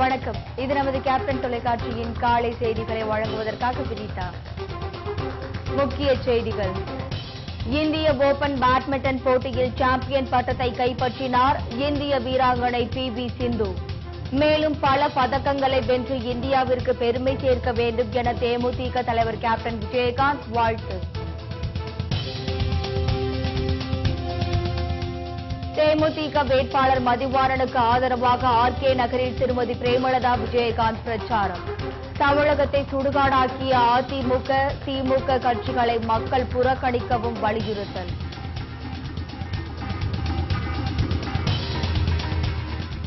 வணக்கம். இது நமது கேப்டன் தொலைக்காட்சியின் காலை செய்திகளை வழங்குவதற்காக வினிதா. முக்கிய செய்திகள். இந்திய ஓபன் பேட்மிண்டன் போட்டியில் சாம்பியன் பட்டத்தை கைப்பற்றினார் இந்திய வீராங்கனை பி வி சிந்து. மேலும் பல பதக்கங்களை வென்று இந்தியாவிற்கு பெருமை சேர்க்க வேண்டும் என தேமுதிக தலைவர் கேப்டன் விஜயகாந்த் வாழ்த்து. தேமுதிக வேட்பாளர் மதிவாணனுக்கு ஆதரவாக ஆர் கே நகரில் திருமதி பிரேமலதா விஜயகாந்த் பிரச்சாரம். தமிழகத்தை சுடுகாடாக்கிய அதிமுக திமுக கட்சிகளை மக்கள் புறக்கணிக்கவும் வலியுறுத்தல்.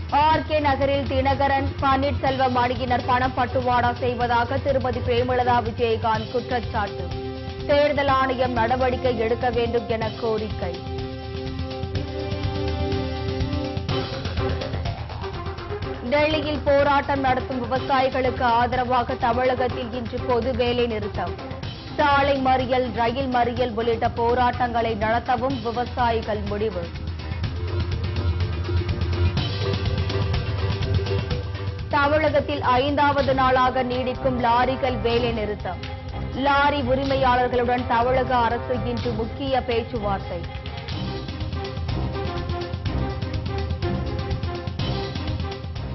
ஆர் கே நகரில் தினகரன் பன்னீர்செல்வம் அணியினர் பணம் பட்டுவாடா செய்வதாக திருமதி பிரேமலதா விஜயகாந்த் குற்றச்சாட்டு. தேர்தல் ஆணையம் நடவடிக்கை எடுக்க வேண்டும் என கோரிக்கை. டெல்லியில் போராட்டம் நடத்தும் விவசாயிகளுக்கு ஆதரவாக தமிழகத்தில் இன்று பொது வேலை நிறுத்தம். சாலை மறியல் ரயில் மறியல் உள்ளிட்ட போராட்டங்களை நடத்தவும் விவசாயிகள் முடிவு. தமிழகத்தில் ஐந்தாவது நாளாக நீடிக்கும் லாரிகள் வேலை நிறுத்தம். லாரி உரிமையாளர்களுடன் தமிழக அரசு இன்று முக்கிய பேச்சுவார்த்தை.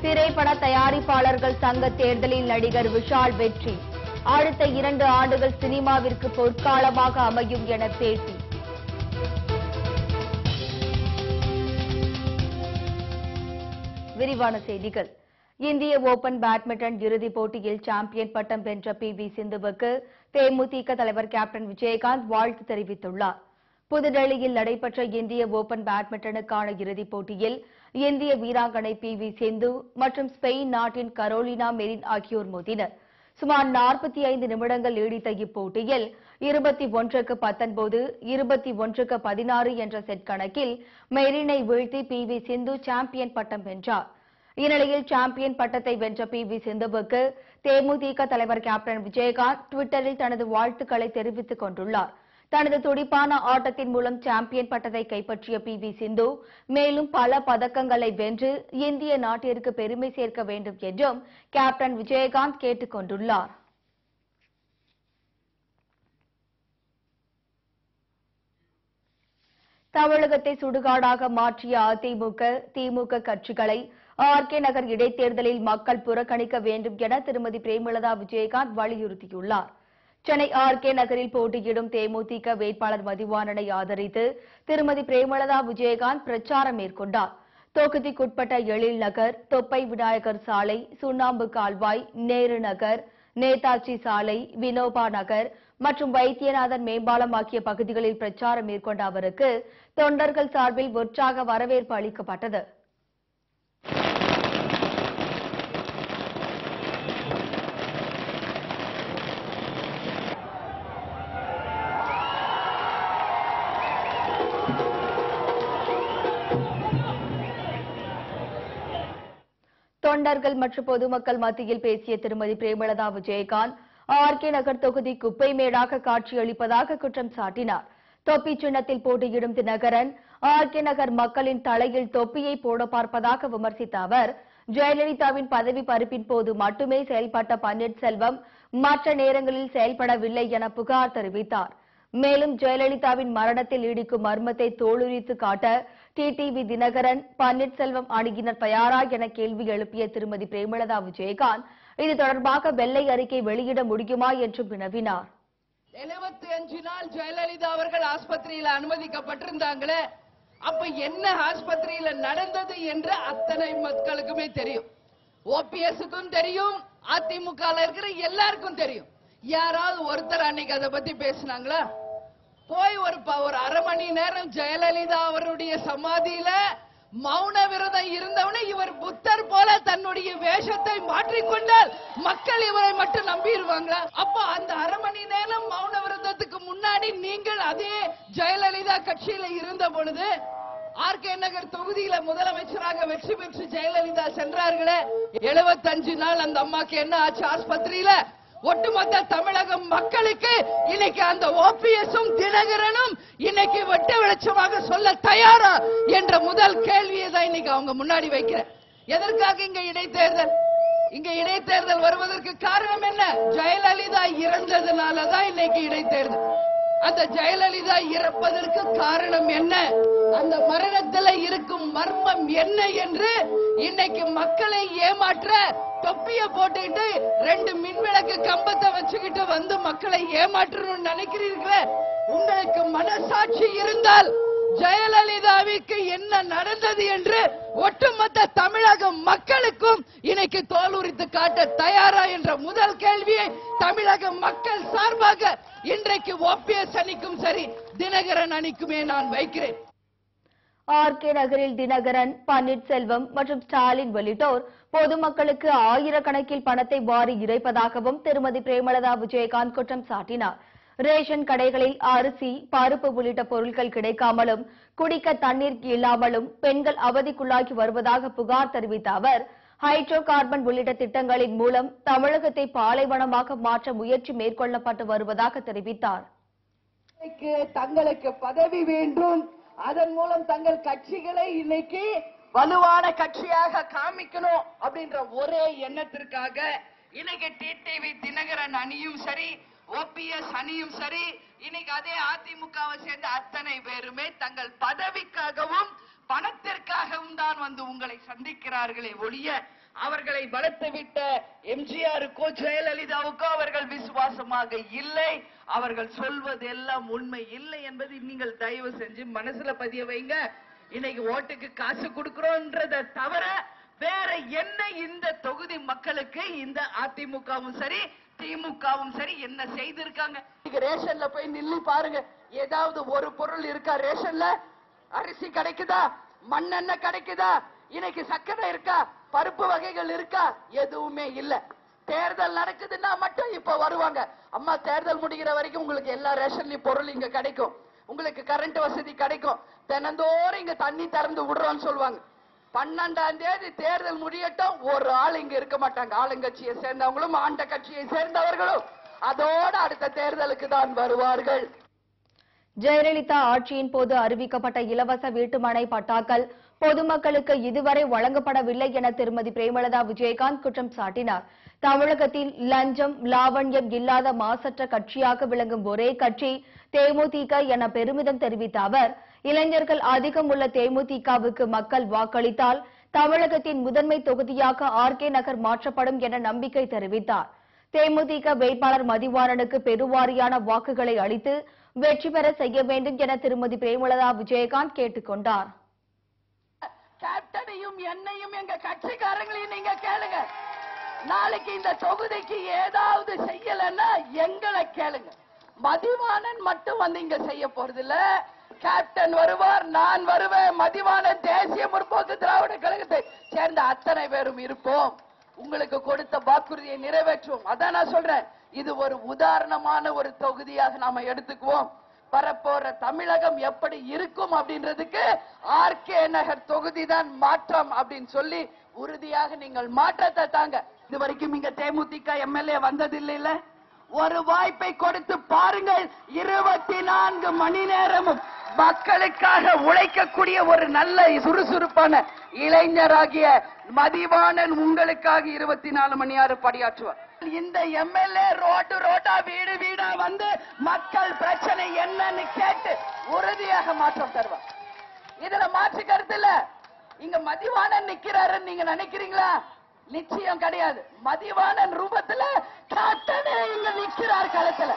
திரைப்பட தயாரிப்பாளர்கள் சங்க தேர்தலில் நடிகர் விஷால் வெற்றி. அடுத்த இரண்டு ஆண்டுகள் சினிமாவிற்கு பொற்காலமாக அமையும் என பேட்டி. விரிவான செய்திகள். இந்திய ஓபன் பேட்மிண்டன் இறுதிப் போட்டியில் சாம்பியன் பட்டம் வென்ற பி. வி. சிந்துவுக்கு தேமுதிக தலைவர் கேப்டன் விஜயகாந்த் வாழ்த்து தெரிவித்துள்ளார். புதுடெல்லியில் நடைபெற்ற இந்திய ஓபன் பேட்மிண்டனுக்கான இறுதிப் போட்டியில் இந்திய வீராங்கனை பி வி சிந்து மற்றும் ஸ்பெயின் நாட்டின் கரோலினா மெரின் ஆகியோர் மோதினர். சுமார் நாற்பத்தி ஐந்து நிமிடங்கள் நீடித்த இப்போட்டியில் இருபத்தி ஒன்றுக்கு பத்தொன்பது இருபத்தி ஒன்றுக்கு பதினாறு என்ற செட் கணக்கில் மெரினை வீழ்த்தி பி வி சிந்து சாம்பியன் பட்டம் வென்றார். இந்நிலையில் சாம்பியன் பட்டத்தை வென்ற பி வி சிந்துவுக்கு தேமுதிக தலைவர் கேப்டன் விஜயகாந்த் டுவிட்டரில் தனது வாழ்த்துக்களை தெரிவித்துக் கொண்டுள்ளார். தனது துடிப்பான ஆட்டத்தின் மூலம் சாம்பியன் பட்டத்தை கைப்பற்றிய பி வி சிந்து மேலும் பல பதக்கங்களை வென்று இந்திய நாட்டிற்கு பெருமை சேர்க்க வேண்டும் என்றும் கேப்டன் விஜயகாந்த் கேட்டுக் கொண்டுள்ளார். தமிழகத்தை சுடுகாடாக மாற்றிய அதிமுக திமுக கட்சிகளை ஆர் கே நகர் இடைத்தேர்தலில் மக்கள் புறக்கணிக்க வேண்டும் என திருமதி பிரேமலதா விஜயகாந்த் வலியுறுத்தியுள்ளார். சென்னை ஆர் கே நகரில் போட்டியிடும் தேமுதிக வேட்பாளர் மதிவாணனை ஆதரித்து திருமதி பிரேமலதா விஜயகாந்த் பிரச்சாரம் மேற்கொண்டார். தொகுதிக்குட்பட்ட எழில் நகர் தொப்பை விநாயகர் சாலை சுண்ணாம்பு கால்வாய் நேரு நகர் நேதாஜி சாலை வினோபா நகர் மற்றும் வைத்தியநாதன் மேம்பாலம் ஆகிய பகுதிகளில் பிரச்சாரம் மேற்கொண்ட அவருக்கு தொண்டர்கள் சார்பில் உற்சாக வரவேற்பு அளிக்கப்பட்டது. தொண்டர்கள் மற்றும் பொதுமக்கள் மத்தியில் பேசிய திருமதி பிரேமலதா விஜயகாந்த் ஆர் கே நகர் தொகுதி குப்பை மேடாக காட்சியளிப்பதாக குற்றம் சாட்டினார். தொப்பி சின்னத்தில் போட்டியிடும் தினகரன் ஆர் கே நகர் மக்களின் தலையில் தொப்பியை போட பார்ப்பதாக விமர்சித்த அவர் ஜெயலலிதாவின் பதவி பறிப்பின் போது மட்டுமே செயல்பட்ட பன்னீர்செல்வம் மற்ற நேரங்களில் செயல்படவில்லை என புகார் தெரிவித்தார். மேலும் ஜெயலலிதாவின் மரணத்தில் நீடிக்கும் மர்மத்தை தோலுரித்து காட்ட டிடிவி தினகரன் பன்னீர்செல்வம் அணுகினர் தயாரா என கேள்வி எழுப்பிய திருமதி பிரேமலதா விஜயகாந்த் இது தொடர்பாக வெள்ளை அறிக்கை வெளியிட முடியுமா என்றும் வினவினார். எழுபத்தி அஞ்சு நாள் ஜெயலலிதா அவர்கள் ஆஸ்பத்திரியில அனுமதிக்கப்பட்டிருந்தாங்களே அப்ப என்ன ஆஸ்பத்திரியில நடந்தது என்று அத்தனை மக்களுக்குமே தெரியும். ஓபிஎஸ்க்கும் தெரியும் அதிமுக இருக்கிற எல்லாருக்கும் தெரியும். யாராவது ஒருத்தர் அன்னைக்கு அதை பத்தி பேசினாங்களா? போய் ஒரு ப- ஒரு அரை மணி நேரம் ஜெயலலிதா அவருடைய சமாதியில மௌன விரதம் இருந்தவனே இவர் புத்தர் போல தன்னுடைய வேஷத்தை மாற்றிக்கொண்டால் மக்கள் இவரை மட்டும் நம்பிடுவாங்களா? அப்போ அந்த அரை மணி நேரம் மௌன விரதத்துக்கு முன்னாடி நீங்கள் அதே ஜெயலலிதா கட்சியில இருந்த பொழுது ஆர்கே நகர் தொகுதியில முதலமைச்சராக வெற்றி பெற்று ஜெயலலிதா சென்றார்களே. 75 நாள் அந்த அம்மாக்கு என்ன ஆச்சு? ஆஸ்பத்திரியில ஒட்டுமொத்த தமிழகம் மக்களுக்கு இன்னைக்கு அந்த ஓபிஎஸும் தினகரனும் இன்னைக்கு வெட்ட வெளிச்சமாக சொல்ல தயாரா என்ற முதல் கேள்வியை தான் இன்னைக்கு அவங்க முன்னாடி வைக்கிறேன். எதற்காக இங்க இடைத்தேர்தல்? இங்க இடைத்தேர்தல் வருவதற்கு காரணம் என்ன? ஜெயலலிதா இறந்ததுனால தான் இன்னைக்கு இடைத்தேர்தல். அந்த ஜெயலலிதா இறப்பதற்கு காரணம் என்ன? அந்த மரணத்துல இருக்கும் மர்மம் என்ன என்று இன்னைக்கு மக்களை ஏமாற்ற தொப்பிய போட்டுக்கிட்டு ரெண்டு மின்விளக்கு கம்பத்தை வச்சுக்கிட்டு வந்து மக்களை ஏமாற்றணும்னு நினைக்கிறீர்களே? உங்களுக்கு மனசாட்சி இருந்தால் ஜெயலலிதாவிற்கு என்ன நடந்தது என்று ஒட்டுமொத்த தமிழக மக்களுக்கும் இன்னைக்கு தோலுரித்து காட்ட தயாரா என்ற முதல் கேள்வியை தமிழக மக்கள் சார்பாக இன்றைக்கு ஓபிஎஸ் அணிக்கும் சரி தினகரன் அணிக்குமே நான் வைக்கிறேன். ஆர்கே நகரில் தினகரன் பன்னீர்செல்வம் மற்றும் ஸ்டாலின் உள்ளிட்டோர் பொதுமக்களுக்கு ஆயிரக்கணக்கில் பணத்தை வாரி இறைப்பதாகவும் திருமதி பிரேமலதா விஜயகாந்த் குற்றம் சாட்டினார். ரேஷன் கடைகளில் அரிசி பருப்பு உள்ளிட்ட பொருட்கள் கிடைக்காமலும் குடிக்க தண்ணீர் இல்லாமலும் பெண்கள் அவதிக்குள்ளாகி வருவதாக புகார் தெரிவித்த அவர் ஹைட்ரோ கார்பன் உள்ளிட்ட திட்டங்களின் மூலம் தமிழகத்தை பாலைவனமாக மாற்ற முயற்சி மேற்கொள்ளப்பட்டு வருவதாக தெரிவித்தார். தங்களுக்கு பதவி வேண்டும். அதன் மூலம் தங்கள் கட்சிகளை இன்னைக்கு வலுவான கட்சியாக காமிக்கணும் அப்படின்ற ஒரே எண்ணத்திற்காக இன்னைக்கு டிடிவி தினகரன் அணியும் சரி ஓபிஎஸ் அணியும் சரி இன்னைக்கு அதே அதிமுகவை சேர்ந்த அத்தனை பேருமே தங்கள் பதவிக்காகவும் பணத்திற்காகவும் தான் வந்து உங்களை சந்திக்கிறார்களே ஒழிய அவர்களை வளர்த்து விட்ட எம்ஜிஆருக்கோ ஜெயலலிதாவுக்கோ அவர்கள் விசுவாசமாக இல்லை. அவர்கள் சொல்வது எல்லாம் உண்மை இல்லை என்பதை நீங்கள் தயவு செஞ்சு மனசுல பதிய வைங்க. இன்னைக்கு ஓட்டுக்கு காசு கொடுக்கிறோன்றத தவிர வேற என்ன இந்த தொகுதி மக்களுக்கு இந்த அதிமுகவும் சரி திமுகவும் சரி என்ன செய்திருக்காங்க? நீங்க ரேஷன்ல போய் நில்லு பாருங்க. ஏதாவது ஒரு பொருள் இருக்கா ரேஷன்ல? அரிசி கிடைக்குதா? மண்ணெண்ணெய் கிடைக்குதா? இன்னைக்கு சக்கரை இருக்கா? பருப்பு வகைகள் இருக்கா? எதுவுமே இல்ல. தேர்தல் நடக்குதுன்னா மட்டும் இப்ப வருவாங்க. அம்மா தேர்தல் முடிகிற வரைக்கும் உங்களுக்கு எல்லா ரேஷன்லயும் பொருள் இங்க கிடைக்கும். உங்களுக்கு கரண்ட் வசதி கிடைக்கும். தினந்தோறும் இங்க தண்ணி திறந்து விடுறோம்னு சொல்லுவாங்க. பன்னெண்டாம் தேதி தேர்தல் முடியட்டும். ஒரு ஆள் இங்க இருக்க மாட்டாங்க. ஆளுங்கட்சியை சேர்ந்தவங்களும் ஆண்ட கட்சியை சேர்ந்தவர்களும். அதோட அடுத்த தேர்தலுக்கு தான் வருவார்கள். ஜெயலலிதா ஆட்சியின் போது அறிவிக்கப்பட்ட இலவச வீட்டுமனை பட்டாக்கள் பொதுமக்களுக்கு இதுவரை வழங்கப்படவில்லை என திருமதி பிரேமலதா விஜயகாந்த் குற்றம் சாட்டினார். தமிழகத்தில் லஞ்சம் லாவண்யம் இல்லாத மாசற்ற கட்சியாக விளங்கும் ஒரே கட்சி தேமுதிக என பெருமிதம் தெரிவித்த அவர் இளைஞர்கள் அதிகம் உள்ள தேமுதிகவுக்கு மக்கள் வாக்களித்தால் தமிழகத்தின் முதன்மை தொகுதியாக ஆர் கே நகர் மாற்றப்படும் என நம்பிக்கை தெரிவித்தார். தேமுதிக வேட்பாளர் மதிவாணனுக்கு பெருவாரியான வாக்குகளை அளித்து வெற்றி பெற செய்ய வேண்டும் என திருமதி பிரேமலதா விஜயகாந்த் கேட்டுக் கொண்டார் கேப்டனையும் என்னையும் எங்க கட்சிக்காரங்களையும் நீங்க கேளுங்க. நாளைக்கு இந்த தொகுதிக்கு ஏதாவது செய்யலன்னா எங்களை கேளுங்க. மதிவாணன் மட்டும் வந்து இங்க செய்ய போறது இல்ல கேப்டன் வருவார் நான் வருவேன். மதிவாணன் தேசிய முற்போக்கு திராவிட கழகத்தை சேர்ந்த அத்தனை பேரும் இருப்போம். உங்களுக்கு கொடுத்த வாக்குறுதியை நிறைவேற்றுவோம். அதான் நான் சொல்றேன். இது ஒரு உதாரணமான ஒரு தொகுதியாக நாம எடுத்துக்குவோம். வரப்போற தமிழகம் எப்படி இருக்கும் அப்படின்றதுக்கு ஆர்கே நகர் தொகுதி தான் மாற்றம் அப்படின்னு சொல்லி உறுதியாக நீங்கள் மாற்றத்தை தாங்க. இது வரைக்கும் இங்க தேமுதிக எம்எல்ஏ வந்ததில்லைல்ல ஒரு வாய்ப்பை கொடுத்து பாருங்கள் இருபத்தி நான்கு மணி நேரமும் மக்களுக்காக உழைக்கக்கூடிய ஒரு நல்ல சுறுசுறுப்பான இளைஞராகிய மதிவாணன் உங்களுக்காக இருபத்தி நாலு மணி நேரம் பணியாற்றுவார். இந்த எம்எல்ஏ ரோட்டு ரோட்டா வீடு வீடா வந்து மக்கள் பிரச்சனை என்னன்னு கேட்டு உறுதியாக மாற்றம் தருவார். இதுல மாற்று கருத்து இல்ல. இங்க மதிவாணன் நிக்கிறாருன்னு நீங்க நினைக்கிறீங்களா? நிச்சயம் கிடையாது. மதிவாணன் ரூபத்துல கேப்டனே இங்க நிக்கிறார் களத்துல.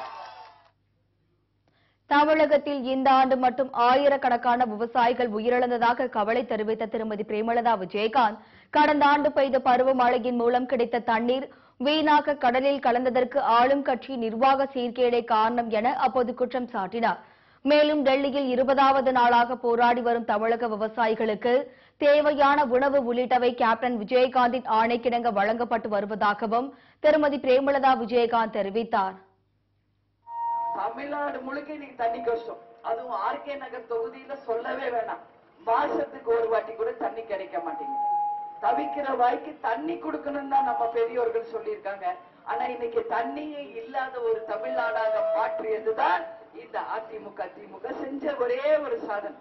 தமிழகத்தில் இந்த ஆண்டு மட்டும் ஆயிரக்கணக்கான விவசாயிகள் உயிரிழந்ததாக கவலை தெரிவித்த திருமதி பிரேமலதா விஜயகாந்த் கடந்த ஆண்டு பெய்த பருவமழையின் மூலம் கிடைத்த தண்ணீர் வீணாக கடலில் கலந்ததற்கு ஆளும் கட்சி நிர்வாக சீர்கேடே காரணம் என அப்போது குற்றம் சாட்டினார். மேலும் டெல்லியில் இருபதாவது நாளாக போராடி வரும் தமிழக விவசாயிகளுக்கு தேவையான உணவு உள்ளிட்டவை கேப்டன் விஜயகாந்தின் ஆணைக்கிணங்க வழங்கப்பட்டு வருவதாகவும் திருமதி பிரேமலதா விஜயகாந்த் தெரிவித்தார். தமிழ்நாடு முழுக்க இன்னைக்கு தண்ணி கஷ்டம் அதுவும் ஆர்கே நகர் தொகுதியில சொல்லவே வேணாம். மாசத்துக்கு ஒரு வாட்டி கூட தண்ணி கிடைக்க மாட்டேங்குது. தவிக்கிற வாய்க்கு தண்ணி கொடுக்கணும் தான் நம்ம பெரியோர்கள் சொல்லியிருக்காங்க. ஆனா இன்னைக்கு தண்ணியே இல்லாத ஒரு தமிழ்நாடாக மாற்றியதுதான் இந்த அதிமுக. திமுக செஞ்ச ஒரே ஒரு சாதனை.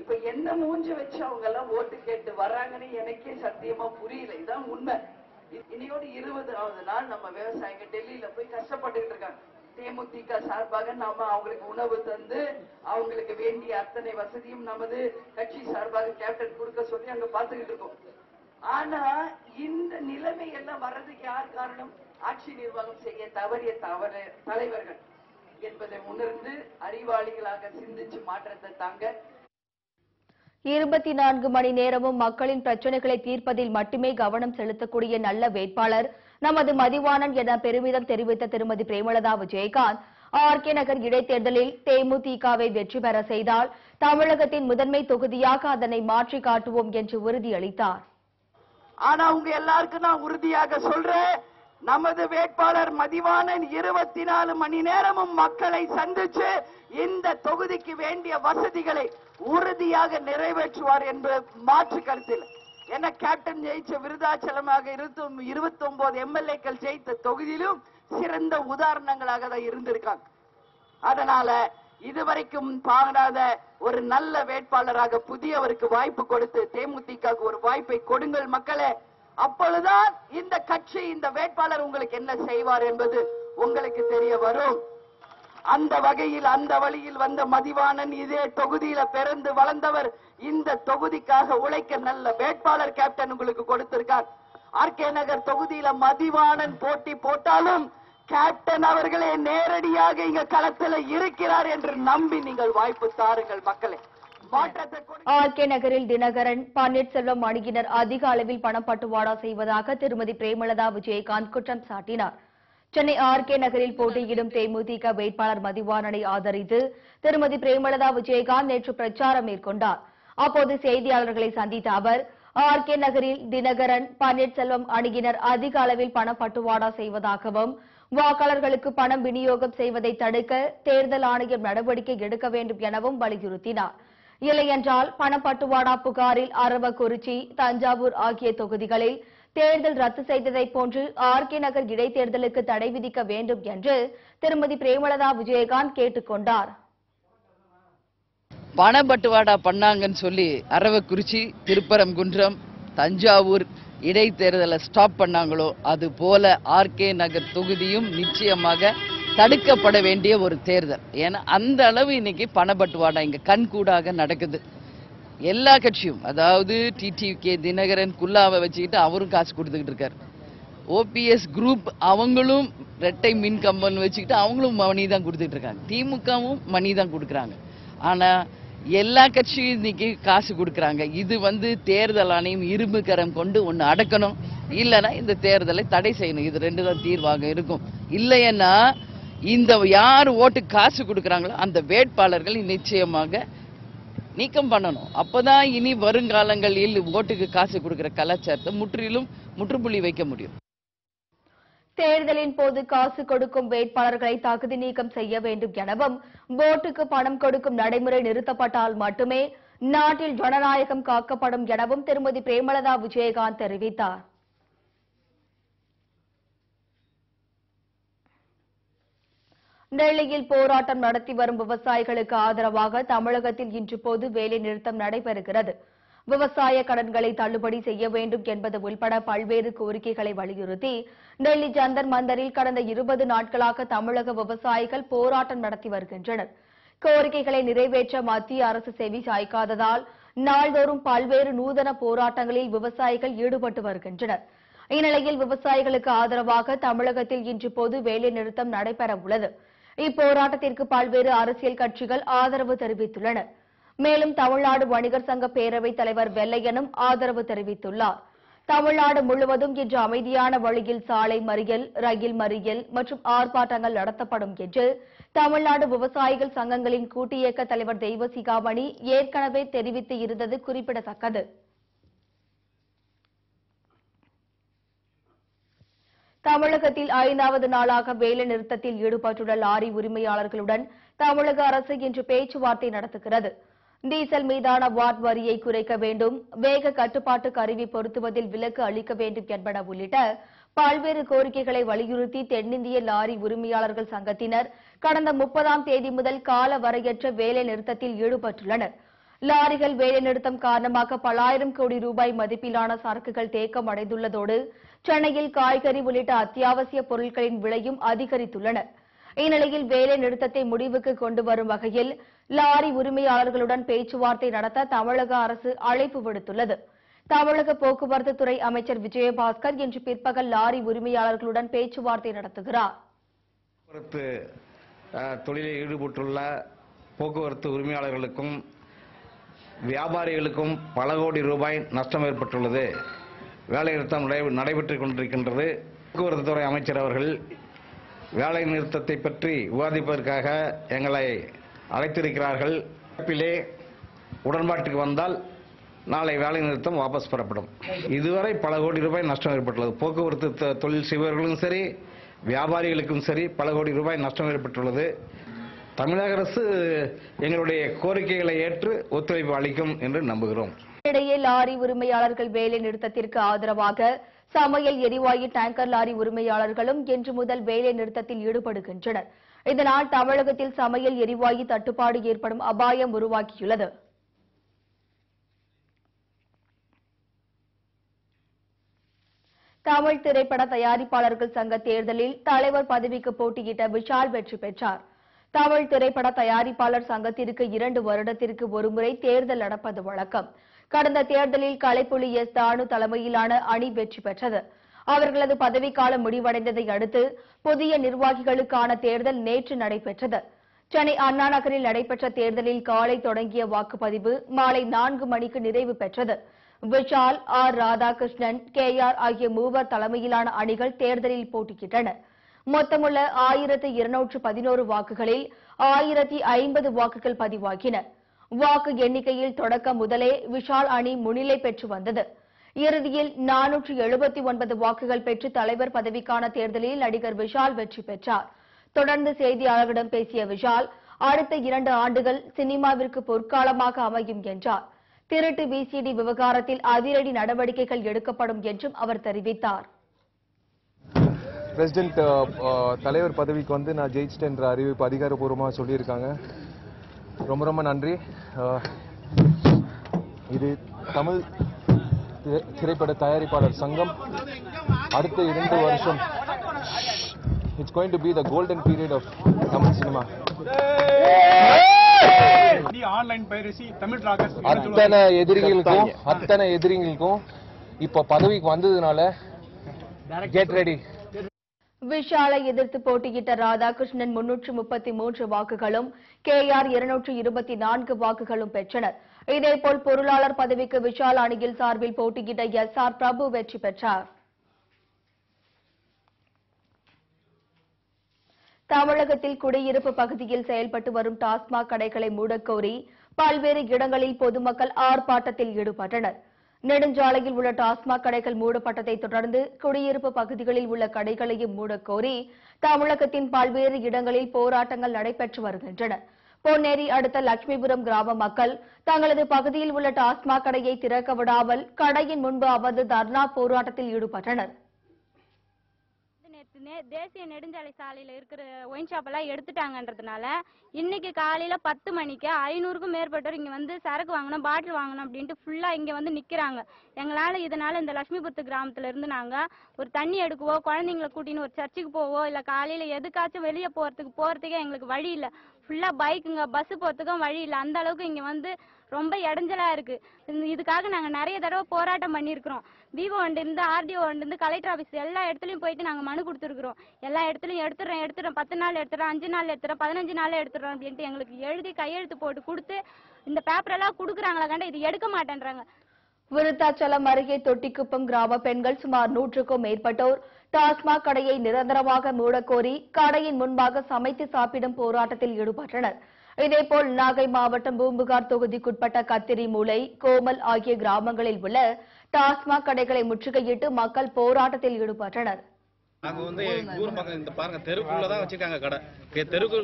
இப்ப என்ன மூஞ்சி வச்சு அவங்க எல்லாம் ஓட்டு கேட்டு வர்றாங்கன்னு எனக்கே சத்தியமா புரியல. இதான் உண்மை. இனியோடு இருபதாவது நாள் நம்ம விவசாயிங்க டெல்லியில போய் கஷ்டப்பட்டுக்கிட்டு இருக்காங்க. தேமுதிக சார்பாக நாம அவங்களுக்கு உணவு தந்து அவங்களுக்கு வேண்டிய அத்தனை வசதியும் நமது கட்சி சார்பாக கேப்டன் கொடுக்க சொல்லி அங்க பாத்துக்கிட்டு இருக்கோம். ஆனா இந்த நிலைமை எல்லாம் வர்றதுக்கு யார் காரணம்? ஆட்சி நிர்வாகம் செய்ய தவறிய தவறு தலைவர்கள் என்பதை உணர்ந்து அறிவாளிகளாக சிந்திச்சு மாற்றத்தை தாங்க இருபத்தி நான்கு மணி நேரமும் மக்களின் பிரச்சனைகளை தீர்ப்பதில் மட்டுமே கவனம் செலுத்தக்கூடிய நல்ல வேட்பாளர் நமது மதிவாணன் என பெருமிதம் தெரிவித்த திருமதி பிரேமலதா விஜயகாந்த் ஆர்கே நகர் இடைத்தேர்தலில் தேமுதிகவை வெற்றி பெற செய்தால் தமிழகத்தின் முதன்மை தொகுதியாக அதனை மாற்றி காட்டுவோம் என்று உறுதியளித்தார். ஆனா உங்க எல்லாருக்கும் நான் உறுதியாக சொல்றேன் நமது வேட்பாளர் மதிவானன் இருபத்தி நாலு மணி நேரமும் மக்களை சந்திச்சு இந்த தொகுதிக்கு வேண்டிய வசதிகளை உறுதியாக நிறைவேற்றுவார் என்பது மாற்று கருத்தில். என்ன கேப்டன் ஜெயிச்ச விருதாச்சலமாக இருபத்தி இருபத்தி ஒன்பது எம்எல்ஏக்கள் ஜெயித்த தொகுதியிலும் சிறந்த உதாரணங்களாக தான் இருந்திருக்காங்க. அதனால இதுவரைக்கும் பாராத ஒரு நல்ல வேட்பாளராக புதியவருக்கு வாய்ப்பு கொடுத்து தேமுதிக ஒரு வாய்ப்பை கொடுங்கள் மக்களே. அப்பொழுதுதான் இந்த கட்சி இந்த வேட்பாளர் உங்களுக்கு என்ன செய்வார் என்பது உங்களுக்கு தெரிய வரும். அந்த வகையில் அந்த வழியில் வந்த மதிவாணன் இதே தொகுதியில பிறந்து வளர்ந்தவர் இந்த தொகுதிக்காக உழைக்க நல்ல வேட்பாளர் கேப்டன் உங்களுக்கு கொடுத்திருக்கார். ஆர்கே நகர் தொகுதியில மதிவாணன் போட்டி போட்டாலும் கேப்டன் அவர்களே நேரடியாக இங்க களத்துல இருக்கிறார் என்று நம்பி நீங்கள் வாய்ப்பு தாருங்கள் மக்களே. ஆர்கே நகரில் தினகரன் பன்னீர்செல்வம் அணியினர் அதிக அளவில் பணப்பட்டுவாடா செய்வதாக திருமதி பிரேமலதா விஜயகாந்த் குற்றம் சாட்டினார். சென்னை ஆர்கே நகரில் போட்டியிடும் தேமுதிக வேட்பாளர் மதிவாணனை ஆதரித்து திருமதி பிரேமலதா விஜயகாந்த் நேற்று பிரச்சாரம் மேற்கொண்டார். அப்போது செய்தியாளர்களை சந்தித்த அவர் ஆர்கே நகரில் தினகரன் பன்னீர்செல்வம் அணியினர் அதிக அளவில் பணப்பட்டுவாடா செய்வதாகவும் வாக்காளர்களுக்கு பணம் விநியோகம் செய்வதை தடுக்க தேர்தல் ஆணையம் நடவடிக்கை எடுக்க வேண்டும் எனவும் வலியுறுத்தினார். இல்லையென்றால் பணப்பட்டுவாடா புகாரில் அரவக்குறிச்சி தஞ்சாவூர் ஆகிய தொகுதிகளில் தேர்தல் ரத்து செய்ததைப் போன்று ஆர் கே நகர் இடைத்தேர்தலுக்கு தடை விதிக்க வேண்டும் என்று திருமதி பிரேமலதா விஜயகாந்த் கேட்டுக் கொண்டார். பணப்பட்டுவாடா பண்ணாங்கன்னு சொல்லி அரவக்குறிச்சி திருப்பரங்குன்றம் தஞ்சாவூர் இடைத்தேர்தலை ஸ்டாப் பண்ணாங்களோ அது போல ஆர்கே நகர் தொகுதியும் நிச்சயமாக தடுக்கப்பட வேண்டிய ஒரு தேர்தல். ஏன்னா அந்த அளவு இன்னைக்கு பணப்பட்டுவாடா இங்க கண்கூடாக நடக்குது. எல்லா கட்சியும் அதாவது டிடிகே தினகரன் குல்லாவை வச்சுக்கிட்டு அவரும் காசு கொடுத்துக்கிட்டு இருக்காரு. ஓபிஎஸ் குரூப் அவங்களும் ரெட்டை மின் கம்பன் வச்சுக்கிட்டு அவங்களும் மணி தான் கொடுத்துட்டு இருக்காங்க. திமுகவும் மணி தான் கொடுக்குறாங்க. ஆனால் எல்லா கட்சியும் இன்னைக்கு காசு கொடுக்குறாங்க. இது வந்து தேர்தல் ஆணையம் இரும்பு கரம் கொண்டு ஒன்று அடக்கணும். இல்லைன்னா இந்த தேர்தலை தடை செய்யணும். இது ரெண்டு தான் தீர்வாக இருக்கும். இல்லைன்னா இந்த யார் ஓட்டு காசு கொடுக்குறாங்களோ அந்த வேட்பாளர்கள் நிச்சயமாக நீக்கம் பண்ணணும். அப்போதான் இனி வருங்காலங்களில் ஓட்டுக்கு காசு கொடுக்குற கலாச்சாரத்தை முற்றிலும் முற்றுப்புள்ளி வைக்க முடியும். தேர்தலின் போது காசு கொடுக்கும் வேட்பாளர்களை தகுதி நீக்கம் செய்ய வேண்டும் எனவும் ஓட்டுக்கு பணம் கொடுக்கும் நடைமுறை நிறுத்தப்பட்டால் மட்டுமே நாட்டில் ஜனநாயகம் காக்கப்படும் எனவும் திருமதி பிரேமலதா விஜயகாந்த் தெரிவித்தார். டெல்லியில் போராட்டம் நடத்தி வரும் விவசாயிகளுக்கு ஆதரவாக தமிழகத்தில் இன்று பொது வேலை நிறுத்தம் நடைபெறுகிறது. விவசாய கடன்களை தள்ளுபடி செய்ய வேண்டும் என்பது உள்பட பல்வேறு கோரிக்கைகளை வலியுறுத்தி டெல்லி ஜந்தர் மந்தரில் கடந்த இருபது நாட்களாக தமிழக விவசாயிகள் போராட்டம் நடத்தி வருகின்றனர். கோரிக்கைகளை நிறைவேற்ற மத்திய அரசு செவி சாய்க்காததால் நாள்தோறும் பல்வேறு நூதன போராட்டங்களில் விவசாயிகள் ஈடுபட்டு வருகின்றனர். இந்நிலையில் விவசாயிகளுக்கு ஆதரவாக தமிழகத்தில் இன்று பொது வேலைநிறுத்தம் நடைபெறவுள்ளது நடைபெற உள்ளது. இப்போராட்டத்திற்கு பல்வேறு அரசியல் கட்சிகள் ஆதரவு தெரிவித்துள்ளன. மேலும் தமிழ்நாடு வணிகர் சங்க பேரவைத் தலைவர் வெள்ளையனும் ஆதரவு தெரிவித்துள்ளார். தமிழ்நாடு முழுவதும் இன்று அமைதியான வழியில் சாலை மறியல் ரயில் மறியல் மற்றும் ஆர்ப்பாட்டங்கள் நடத்தப்படும் என்று தமிழ்நாடு விவசாயிகள் சங்கங்களின் கூட்டு இயக்க தலைவர் தெய்வசிகாமணி ஏற்கனவே தெரிவித்து இருந்தது குறிப்பிடத்தக்கது. தமிழகத்தில் ஐந்தாவது நாளாக வேலை நிறுத்தத்தில் ஈடுபட்டுள்ள லாரி உரிமையாளர்களுடன் தமிழக அரசு இன்று பேச்சுவார்த்தை நடத்துகிறது. டீசல் மீதான வாட் வரியை குறைக்க வேண்டும் வேக கட்டுப்பாட்டு கருவி பொருத்துவதில் விலக்கு அளிக்க வேண்டும் என்பன உள்ளிட்ட பல்வேறு கோரிக்கைகளை வலியுறுத்தி தென்னிந்திய லாரி உரிமையாளர்கள் சங்கத்தினர் கடந்த முப்பதாம் தேதி முதல் கால வரையற்ற வேலை நிறுத்தத்தில் ஈடுபட்டுள்ளனர். லாரிகள் வேலைநிறுத்தம் காரணமாக பலாயிரம் கோடி ரூபாய் மதிப்பிலான சரக்குகள் தேக்கம் அடைந்துள்ளதோடு சென்னையில் காய்கறி உள்ளிட்ட அத்தியாவசிய பொருட்களின் விலையும் அதிகரித்துள்ளன. இந்நிலையில் வேலை நிறுத்தத்தை முடிவுக்கு கொண்டு வரும் வகையில் லாரி உரிமையாளர்களுடன் பேச்சுவார்த்தை நடத்த தமிழக அரசு அழைப்பு விடுத்துள்ளது. தமிழக போக்குவரத்து துறை அமைச்சர் விஜயபாஸ்கர் இன்று பிற்பகல் லாரி உரிமையாளர்களுடன் பேச்சுவார்த்தை நடத்துகிறார். போக்குவரத்து தொழிலில் ஈடுபட்டுள்ள போக்குவரத்து உரிமையாளர்களுக்கும் வியாபாரிகளுக்கும் பல கோடி ரூபாய் நஷ்டம் ஏற்பட்டுள்ளது. வேலைநிறுத்தம் நடைபெற்றுக் கொண்டிருக்கின்றது. போக்குவரத்து துறை அமைச்சர் அவர்கள் வேலை நிறுத்தத்தை பற்றி விவாதிப்பதற்காக எங்களை அழைத்திருக்கிறார்கள். தரப்பிலே உடன்பாட்டுக்கு வந்தால் நாளை வேலை நிறுத்தம் வாபஸ் பெறப்படும். இதுவரை பல கோடி ரூபாய் நஷ்டம் ஏற்பட்டுள்ளது. போக்குவரத்து தொழில் செய்பவர்களும் சரி வியாபாரிகளுக்கும் சரி பல கோடி ரூபாய் நஷ்டம் ஏற்பட்டுள்ளது. தமிழக அரசு எங்களுடைய கோரிக்கைகளை ஏற்று ஒத்துழைப்பு அளிக்கும் என்று நம்புகிறோம். இடையே லாரி உரிமையாளர்கள் வேலை நிறுத்தத்திற்கு ஆதரவாக சமையல் எரிவாயு டேங்கர் லாரி உரிமையாளர்களும் இன்று முதல் வேலை நிறுத்தத்தில் ஈடுபடுகின்றனர். இதனால் தமிழகத்தில் சமையல் எரிவாயு தட்டுப்பாடு ஏற்படும் அபாயம் உருவாக்கியுள்ளது தமிழ் திரைப்பட தயாரிப்பாளர்கள் சங்க தேர்தலில் தலைவர் பதவிக்கு போட்டியிட்ட விஷால் வெற்றி பெற்றார். தமிழ் திரைப்பட தயாரிப்பாளர் சங்கத்திற்கு இரண்டு வருடத்திற்கு ஒருமுறை தேர்தல் நடப்பது வழக்கம். கடந்த தேர்தலில் கலைப்புலி எஸ் தானு தலைமையிலான அணி வெற்றி பெற்றது. அவர்களது பதவிக்காலம் முடிவடைந்ததை அடுத்து புதிய நிர்வாகிகளுக்கான தேர்தல் நேற்று நடைபெற்றது. சென்னை அண்ணா நகரில் நடைபெற்ற தேர்தலில் காலை தொடங்கிய வாக்குப்பதிவு மாலை நான்கு மணிக்கு நிறைவு பெற்றது. Vishal R Radhakrishnan K R ஆகிய மூவர் தலைமையிலான அணிகள் தேர்தலில் போட்டியிட்டன. மொத்தமுள்ள ஆயிரத்து இருநூற்று பதினோரு வாக்குகளில் ஆயிரத்தி ஐம்பது வாக்குகள் பதிவாகின. வாக்கு எண்ணிக்கையில் தொடக்க முதலே விஷால் அணி முன்னிலை பெற்று வந்தது. இறுதியில் நானூற்று எழுபத்தி ஒன்பது வாக்குகள் பெற்று தலைவர் பதவிக்கான தேர்தலில் நடிகர் விஷால் வெற்றி பெற்றார். தொடர்ந்து செய்தியாளர்களிடம் பேசிய விஷால் அடுத்த இரண்டு ஆண்டுகள் சினிமாவிற்கு பொற்காலமாக அமையும் என்றார். திருட்டு விசிடி விவகாரத்தில் அதிரடி நடவடிக்கைகள் எடுக்கப்படும் என்றும் அவர் தெரிவித்தார். பிரசிடென்ட் தலைவர் பதவிக்கு வந்து நான் ஜெயிச்சிட்டேன்ற அறிவிப்பு அதிகாரப்பூர்வமாக சொல்லியிருக்காங்க. ரொம்ப ரொம்ப நன்றி. இது தமிழ் திரை- திரைப்பட தயாரிப்பாளர் சங்கம் அடுத்த இரண்டு வருஷம். It's going to be the golden period of Tamil cinema. Online piracy Tamil Rockers அத்தனை எதிரிகளுக்கும் அத்தனை எதிரிகளுக்கும் இப்போ பதவிக்கு வந்ததுனால கெட் ரெடி விஷாலை எதிர்த்து போட்டியிட்ட ராதாகிருஷ்ணன் முன்னூற்று முப்பத்தி மூன்று வாக்குகளும் கே ஆர் இருநூற்று இருபத்தி நான்கு வாக்குகளும் பெற்றனர். இதேபோல் பொருளாளர் பதவிக்கு விஷால் அணியில் சார்பில் போட்டியிட்ட எஸ் ஆர் பிரபு வெற்றி பெற்றார். தமிழகத்தில் குடியிருப்பு பகுதியில் செயல்பட்டு வரும் டாஸ்மாக் கடைகளை மூடக்கோரி பல்வேறு இடங்களில் பொதுமக்கள் ஆர்ப்பாட்டத்தில் ஈடுபட்டனா் நெடுஞ்சாலையில் உள்ள டாஸ்மாக் கடைகள் மூடப்பட்டதை தொடர்ந்து குடியிருப்பு பகுதிகளில் உள்ள கடைகளையும் மூடக்கோரி தமிழகத்தின் பல்வேறு இடங்களில் போராட்டங்கள் நடைபெற்று வருகின்றன. பொன்னேரி அடுத்த லட்சுமிபுரம் கிராம மக்கள் தங்களது பகுதியில் உள்ள டாஸ்மாக் கடையை திறக்க விடாமல் கடையின் முன்பு அமர்ந்து தர்ணா போராட்டத்தில் ஈடுபட்டனர். நே தேசிய நெடுஞ்சாலை சாலையில் இருக்கிற ஒயின் ஷாப் எல்லாம் எடுத்துட்டாங்கன்றதுனால இன்னைக்கு காலையில பத்து மணிக்கு ஐநூறுக்கும் மேற்பட்டோர் இங்க வந்து சரக்கு வாங்கணும் பாட்டில் வாங்கணும் அப்படின்ட்டு ஃபுல்லா இங்க வந்து நிக்கிறாங்க. எங்களால இதனால இந்த லட்சுமிபுரத்து கிராமத்துல இருந்து நாங்க ஒரு தண்ணி எடுக்கவோ குழந்தைங்களை கூட்டின்னு ஒரு சர்ச்சுக்கு போவோ இல்ல காலையில எதுக்காச்சும் வெளியே போறதுக்கு போறதுக்கே எங்களுக்கு வழி இல்ல. ஃபுல்லா பைக்குங்க பஸ் போறதுக்கும் வழி இல்ல. அந்த அளவுக்கு இங்க வந்து ரொம்ப இடைஞ்சலா இருக்கு. இதுக்காக நாங்க நிறைய தடவை போராட்டம் பண்ணிருக்கிறோம் விவோ இருந்து ஆர்டிஓ இருந்து கலெக்டர் ஆபீஸ் எல்லா இடத்துலயும் போயிட்டு நாங்க மனு கொடுத்துருக்குறோம். எல்லா இடத்துலயும் எடுத்துறோம் எடுத்துறோம். பத்து நாள் எடுத்துறோம் அஞ்சு நாள் எடுத்துறோம் பதினஞ்சு நாள் எடுத்துறோம் அப்படின்ட்டு எங்களுக்கு எழுதி கையெழுத்து போட்டு கொடுத்து இந்த பேப்பர் எல்லாம் கொடுக்குறாங்களா கண்ட இது எடுக்க மாட்டேன்றாங்க. விருத்தாச்சலம் அருகே தொட்டிக்குப்பம் கிராம பெண்கள் சுமார் நூற்றுக்கும் மேற்பட்டோர் டாஸ்மாக் கடையை நிரந்தரமாக மூடக்கோரி கடையின் முன்பாக சமைத்து சாப்பிடும் போராட்டத்தில் ஈடுபட்டனர். இதேபோல் நாகை மாவட்டம் பூம்புகார் தொகுதிக்குட்பட்ட கத்திரி மூலை கோமல் ஆகிய கிராமங்களில் உள்ள டாஸ்மாக் கடைகளை முற்றுகையிட்டு மக்கள் போராட்டத்தில் ஈடுபட்டனர். நாங்க வந்து ஊர் பக்கம் இந்த பாருங்க தெருக்குள்ளதான் வச்சிருக்காங்க கடை. தெருக்கு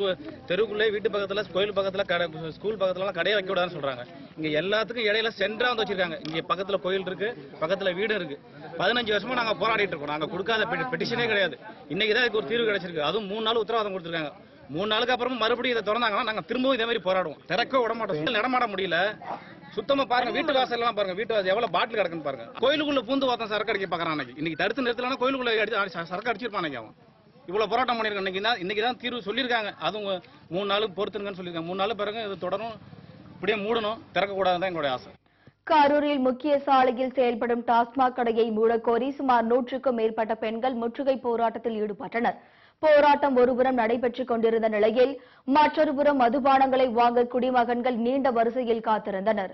தெருக்குள்ளே வீட்டு பக்கத்துல கோயில் பக்கத்துல கடை ஸ்கூல் பக்கத்துல எல்லாம் கடையை வைக்க விடாதுன்னு சொல்றாங்க. இங்க எல்லாத்துக்கும் இடையில சென்டரா வந்து வச்சிருக்காங்க. இங்க பக்கத்துல கோயில் இருக்கு பக்கத்துல வீடு இருக்கு. பதினஞ்சு வருஷமா நாங்க போராடிட்டு இருக்கோம். நாங்க கொடுக்காத பெட்டிஷனே கிடையாது. இன்னைக்கு தான் இதுக்கு ஒரு தீர்வு கிடைச்சிருக்கு. அதுவும் மூணு நாள் உத்தரவாதம் கொடுத்துருக்காங்க. மூணு நாளுக்கு அப்புறம் மறுபடியும் இதை திறந்தாங்கன்னா நாங்க திரும்பவும் இதே மாதிரி போராடுவோம். திறக்க விட மாட்டோம். நடமாட முடியல. சுத்தமா பாருங்க வீட்டு வாசல் எல்லாம் பாருங்க வீட்டு வாசல் எவ்வளவு பாட்டில் கிடக்குன்னு பாருங்க. கோயிலுக்குள்ள பூந்து பார்த்தா சரக்கு அடிக்க பாக்குறான் அன்னைக்கு. இன்னைக்கு தடுத்து நிறுத்தலாம் கோயிலுக்குள்ள அடி சரக்கு அடிச்சிருப்பான் அன்னைக்கு அவன். இவ்வளவு போராட்டம் பண்ணிருக்கான் இன்னைக்கு தான் இன்னைக்கு தான் தீர்வு சொல்லியிருக்காங்க. அதுவும் மூணு நாளுக்கு பொறுத்துருங்கன்னு சொல்லியிருக்காங்க. மூணு நாள் பிறகு இது தொடரும். இப்படியே மூடணும். திறக்கக்கூடாதுன்னு தான் எங்களுடைய ஆசை. கரூரில் முக்கிய சாலையில் செயல்படும் டாஸ்மாக் கடையை மூடக்கோரி சுமார் நூற்றுக்கும் மேற்பட்ட பெண்கள் முற்றுகை போராட்டத்தில் ஈடுபட்டனர். போராட்டம் ஒருபுறம் நடைபெற்றுக் கொண்டிருந்த நிலையில் மற்றொரு புறம் மதுபானங்களை வாங்க குடிமகன்கள் நீண்ட வரிசையில் காத்திருந்தனர்.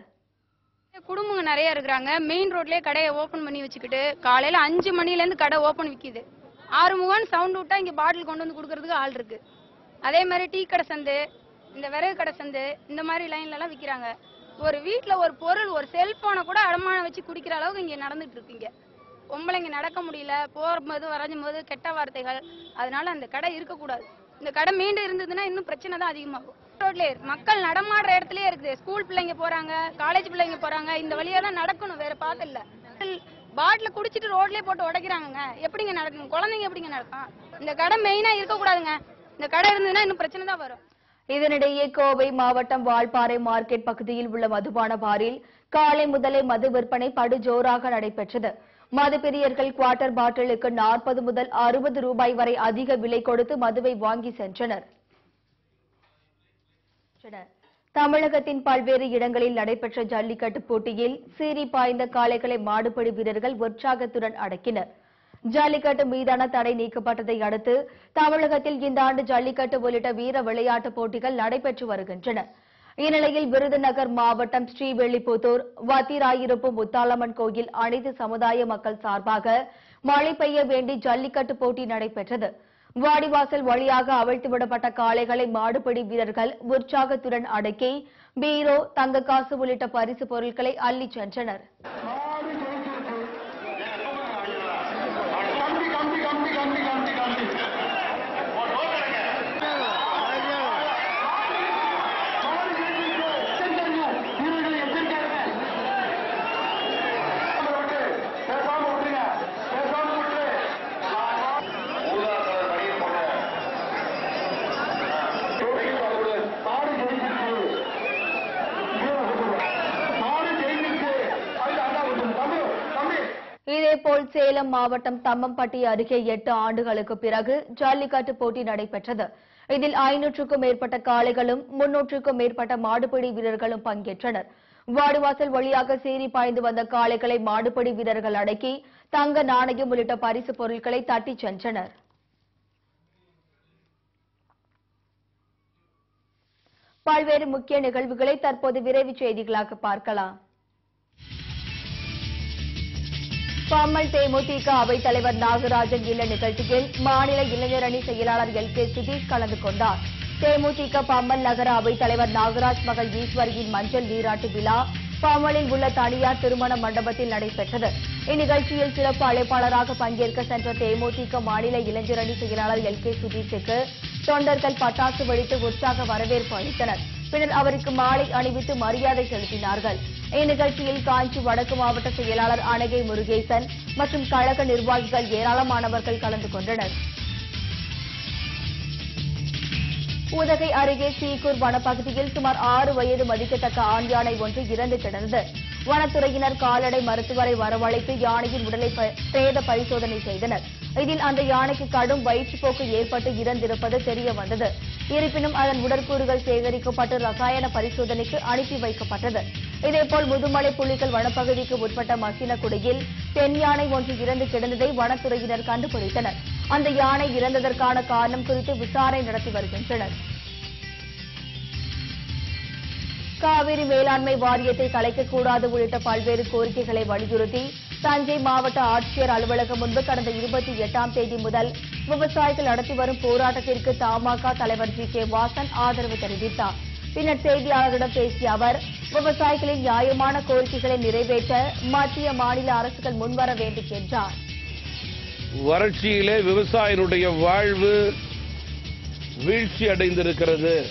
குடும்பங்க நிறைய இருக்கிறாங்க. மெயின் ரோட்லயே கடையை ஓபன் பண்ணி வச்சுக்கிட்டு காலையில அஞ்சு மணில இருந்து கடை ஓபன் விக்குது. ஆறு முகான் சவுண்ட் விட்டா இங்க பாட்டில் கொண்டு வந்து கொடுக்கறதுக்கு ஆள் இருக்கு. அதே மாதிரி டீ கடை சந்து இந்த விறகு கடை சந்து இந்த மாதிரி லைன்ல எல்லாம் விக்கிறாங்க. ஒரு வீட்டுல ஒரு பொருள் ஒரு செல்போனை கூட அடமானம் வச்சு குடிக்கிற அளவுக்கு இங்க நடந்துட்டு இருக்குங்க பொம்பளைங்க நடக்க முடியல போகும்போது வரைஞ்சும் போது கெட்ட வார்த்தைகள் அதனால அந்த கடை இருக்கக்கூடாது. இந்த கடை மீண்டும் இருந்ததுன்னா இன்னும் பிரச்சனை தான் அதிகமாகும். ரோட்லயே மக்கள் நடமாடுற இடத்துலயே இருக்குது. ஸ்கூல் பிள்ளைங்க போறாங்க காலேஜ் பிள்ளைங்க போறாங்க இந்த வழியா தான் நடக்கணும் வேற பாத்து இல்ல. பாட்டில குடிச்சிட்டு ரோட்லயே போட்டு உடைக்கிறாங்கங்க. எப்படிங்க நடக்கும் குழந்தைங்க எப்படிங்க நடக்கும் இந்த கடை மெயினா இருக்க கூடாதுங்க இந்த கடை இருந்ததுன்னா இன்னும் பிரச்சனை தான் வரும். இதனிடையே கோவை மாவட்டம் வால்பாறை மார்க்கெட் பகுதியில் உள்ள மதுபான பாரில் காலை முதலே மது விற்பனை படுஜோராக நடைபெற்றது. மதுப்பிரியர்கள் குவார்டர் பாட்டிலுக்கு நாற்பது முதல் அறுபது ரூபாய் வரை அதிக விலை கொடுத்து மதுவை வாங்கி சென்றனர். தமிழகத்தின் பல்வேறு இடங்களில் நடைபெற்ற ஜல்லிக்கட்டு போட்டியில் சீறி பாய்ந்த காளைகளை மாடுபடி வீரர்கள் உற்சாகத்துடன் அடக்கினர். ஜல்லிக்கட்டு மீதான தடை நீக்கப்பட்டதை அடுத்து தமிழகத்தில் இந்த ஆண்டு ஜல்லிக்கட்டு உள்ளிட்ட வீர விளையாட்டுப் போட்டிகள் நடைபெற்று வருகின்றன. இந்நிலையில் விருதுநகர் மாவட்டம் ஸ்ரீவெள்ளிபுத்தூர் வத்திராயிருப்பு முத்தாலம்மன் கோயில் அனைத்து சமுதாய மக்கள் சார்பாக மழை பெய்ய வேண்டி ஜல்லிக்கட்டு போட்டி நடைபெற்றது. வாடிவாசல் வழியாக அவிழ்த்துவிடப்பட்ட காளைகளை மாடுபிடி வீரர்கள் உற்சாகத்துடன் அடக்கி பீரோ தங்க காசு உள்ளிட்ட பரிசு பொருட்களை அள்ளிச் சென்றனர். போல் சேலம் மாவட்டம் தம்மம்பட்டி அருகே எட்டு ஆண்டுகளுக்கு பிறகு ஜல்லிக்கட்டு போட்டி நடைபெற்றது. இதில் ஐநூற்றுக்கும் மேற்பட்ட காளைகளும் முன்னூற்றுக்கும் மேற்பட்ட மாடுபிடி வீரர்களும் பங்கேற்றனர். வாடிவாசல் வழியாக சீறி பாய்ந்து வந்த காளைகளை மாடுபிடி வீரர்கள் அடக்கி தங்க நாணயம் உள்ளிட்ட பரிசு பொருட்களை தட்டிச் சென்றனர். பல்வேறு முக்கிய நிகழ்வுகளை தற்போது விரைவு செய்திகளாக பார்க்கலாம். பம்மல் தேமுதிக அவைத் தலைவர் நாகராஜன் இல்ல நிகழ்ச்சியில் மாநில இளைஞர் அணி செயலாளர் எல் கே சுதீஷ் கலந்து கொண்டார். தேமுதிக பம்மல் நகர அவைத் தலைவர் நாகராஜ் மகள் ஈஸ்வரியின் மஞ்சள் நீராட்டு விழா பம்மலில் உள்ள தனியார் திருமண மண்டபத்தில் நடைபெற்றது. இந்நிகழ்ச்சியில் சிறப்பு அழைப்பாளராக பங்கேற்க சென்ற தேமுதிக மாநில இளைஞர் அணி செயலாளர் எல் கே சுதீஷுக்கு தொண்டர்கள் பட்டாசு வெடித்து உற்சாக வரவேற்பு அளித்தனர். பின்னர் அவருக்கு மாலை அணிவித்து மரியாதை செலுத்தினார்கள். இந்நிகழ்ச்சியில் காஞ்சி வடக்கு மாவட்ட செயலாளர் அனகை முருகேசன் மற்றும் கழக நிர்வாகிகள் ஏராளமானவர்கள் கலந்து கொண்டனர். உதகை அருகே சீக்கூர் வனப்பகுதியில் சுமார் ஆறு வயது மதிக்கத்தக்க ஆண் யானை ஒன்று இறந்து கிடந்தது. வனத்துறையினர் கால்நடை மருத்துவரை வரவழைத்து யானையின் உடலை பிரேத பரிசோதனை செய்தனர். இதில் அந்த யானைக்கு கடும் வயிற்றுப்போக்கு ஏற்பட்டு இறந்திருப்பது தெரிய வந்தது. இருப்பினும் அதன் உடற்கூறுகள் சேகரிக்கப்பட்டு ரசாயன பரிசோதனைக்கு அனுப்பி வைக்கப்பட்டது. இதேபோல் முதுமலை புலிகள் வனப்பகுதிக்கு உட்பட்ட மசினக்குடியில் பெண் யானை ஒன்று இறந்து கிடந்ததை வனத்துறையினர் கண்டுபிடித்தனர். அந்த யானை இறந்ததற்கான காரணம் குறித்து விசாரணை நடத்தி வருகின்றனர். காவிரி மேலாண்மை வாரியத்தை கலைக்கக்கூடாது உள்ளிட்ட பல்வேறு கோரிக்கைகளை வலியுறுத்தி தஞ்சை மாவட்ட ஆட்சியர் அலுவலகம் முன்பு கடந்த இருபத்தி எட்டாம் தேதி முதல் விவசாயிகள் நடத்தி வரும் போராட்டத்திற்கு தமாக தலைவர் ஜி கே. வாசன் ஆதரவு தெரிவித்தார். பின்னர் செய்தியாளர்களிடம் பேசிய அவர் விவசாயிகளின் நியாயமான கோரிக்கைகளை நிறைவேற்ற மத்திய மாநில அரசுகள் முன்வர வேண்டும் என்றார். வறட்சியிலே விவசாயினுடைய வாழ்வு வீழ்ச்சி அடைந்திருக்கிறது.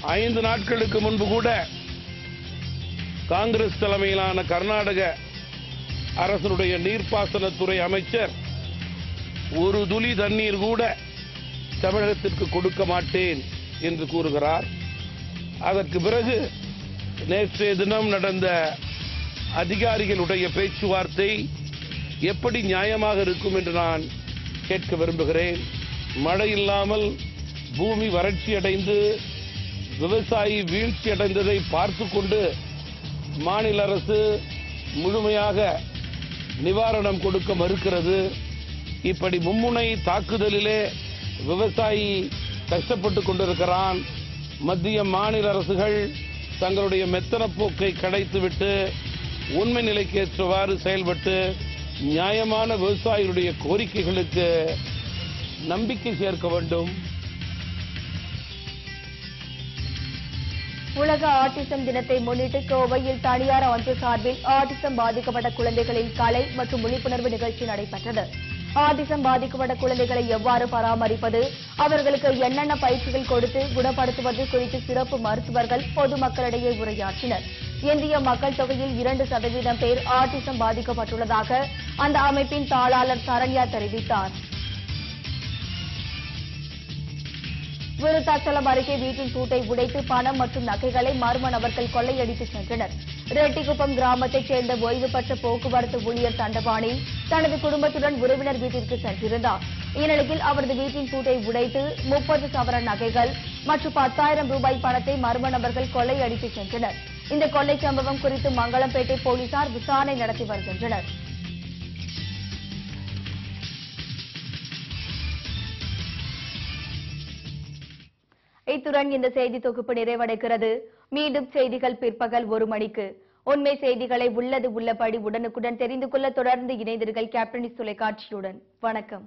ஐந்து நாட்களுக்கு முன்பு கூட காங்கிரஸ் தலைமையிலான கர்நாடக அரசனுடைய நீர்ப்பாசனத்துறை அமைச்சர் ஒரு துளி தண்ணீர் கூட தமிழகத்திற்கு கொடுக்க மாட்டேன் என்று கூறுகிறார். அதற்கு பிறகு நேற்றைய தினம் நடந்த அதிகாரிகளுடைய பேச்சுவார்த்தை எப்படி நியாயமாக இருக்கும் என்று நான் கேட்க விரும்புகிறேன். மழை இல்லாமல் பூமி வறட்சி அடைந்து விவசாயி வீழ்ச்சி அடைந்ததை பார்த்து கொண்டு மாநில அரசு முழுமையாக நிவாரணம் கொடுக்க மறுக்கிறது. இப்படி மும்முனை தாக்குதலிலே விவசாயி கஷ்டப்பட்டு கொண்டிருக்கிறான். மத்திய மாநில அரசுகள் தங்களுடைய மெத்தன போக்கை கடைத்துவிட்டு உண்மை நிலைக்கு ஏற்றவாறு செயல்பட்டு நியாயமான விவசாயிகளுடைய கோரிக்கைகளுக்கு நம்பிக்கை சேர்க்க வேண்டும். உலக ஆட்டிசம் தினத்தை முன்னிட்டு கோவையில் தனியார் ஒன்று சார்பில் ஆட்டிசம் பாதிக்கப்பட்ட குழந்தைகளின் கலை மற்றும் விழிப்புணர்வு நிகழ்ச்சி நடைபெற்றது. ஆட்டிசம் பாதிக்கப்பட்ட குழந்தைகளை எவ்வாறு பராமரிப்பது அவர்களுக்கு என்னென்ன பயிற்சிகள் கொடுத்து குணப்படுத்துவது குறித்து சிறப்பு மருத்துவர்கள் பொதுமக்களிடையே உரையாற்றினர். இந்திய மக்கள் தொகையில் இரண்டு சதவீதம் பேர் ஆட்டிசம் பாதிக்கப்பட்டுள்ளதாக அந்த அமைப்பின் தாளாளர் சரண்யா தெரிவித்தார். விருத்தாச்சலம் அருகே வீட்டின் கூட்டை உடைத்து பணம் மற்றும் நகைகளை மர்ம நபர்கள் கொள்ளையடித்து சென்றனர். ரெட்டிக்குப்பம் கிராமத்தைச் சேர்ந்த ஓய்வு பெற்ற போக்குவரத்து ஊழியர் தண்டபாணி தனது குடும்பத்துடன் உறவினர் வீட்டிற்கு சென்றிருந்தார். இந்நிலையில் அவரது வீட்டின் கூட்டை உடைத்து முப்பது சவர நகைகள் மற்றும் பத்தாயிரம் ரூபாய் பணத்தை மர்ம நபர்கள் கொள்ளையடித்து சென்றனர். இந்த கொள்ளை சம்பவம் குறித்து மங்களம்பேட்டை போலீசார் விசாரணை நடத்தி வருகின்றனர். இத்துடன் இந்த செய்தி தொகுப்பு நிறைவடைகிறது. மீண்டும் செய்திகள் பிற்பகல் ஒரு மணிக்கு. உண்மை செய்திகளை உள்ளது உள்ளபடி உடனுக்குடன் தெரிந்து கொள்ள தொடர்ந்து இணைந்தீர்கள் கேப்டனிஸ் தொலைக்காட்சியுடன். வணக்கம்.